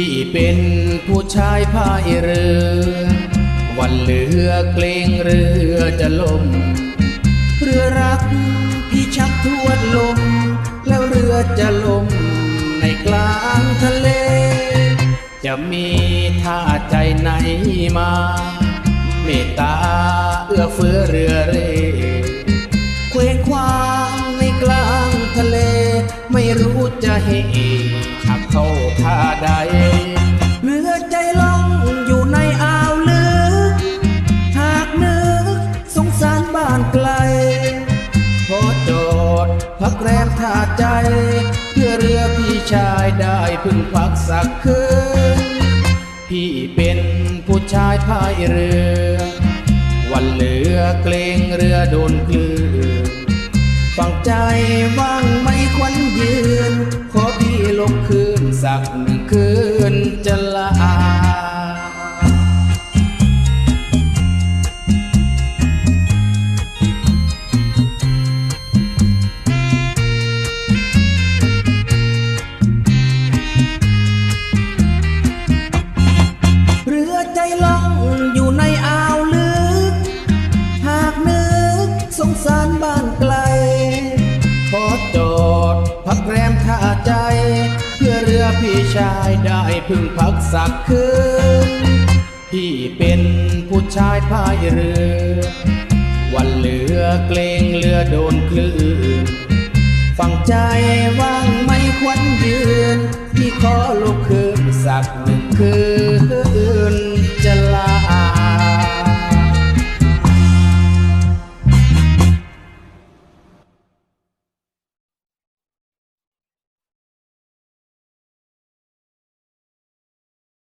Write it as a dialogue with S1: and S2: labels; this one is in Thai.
S1: ี่เป็นผู้ชายพายเรือ วันเรือเกรงเรือจะล่ม เรือรักพี่ชักทวดลม แล้วเรือจะล่มในกลางทะเล จะมีท่าใจไหนมา เมตตาเอื้อเฟื้อเรือ ไม่รู้จะเหหักเข้าท่าใดเรือใจล่องอยู่ในอ่าวลึก หากนึกสงสารบ้านไกล ขอจอดพักแรมท่าใจ เพื่อเรือพี่ชายได้พึ่งพักสักคืน พี่เป็นผู้ชายพายเรือ วันเรือเกรงเรือโดนคลื่นฟังใจว่างไม่ ล่องอยู่ในอ่าวลึก หากนึกสงสารบ้านไกล ขอจอดพักแรมท่าใจ เพื่อเรือพี่ชายได้พึ่งพักสักคืนพี่เป็นผู้ชายพายเรือ วันเรือเกรงเรือโดนคลื่นฟังใจว่างไม่ควันยืน พี่ขอลุกคืนสักหนึ่งคืน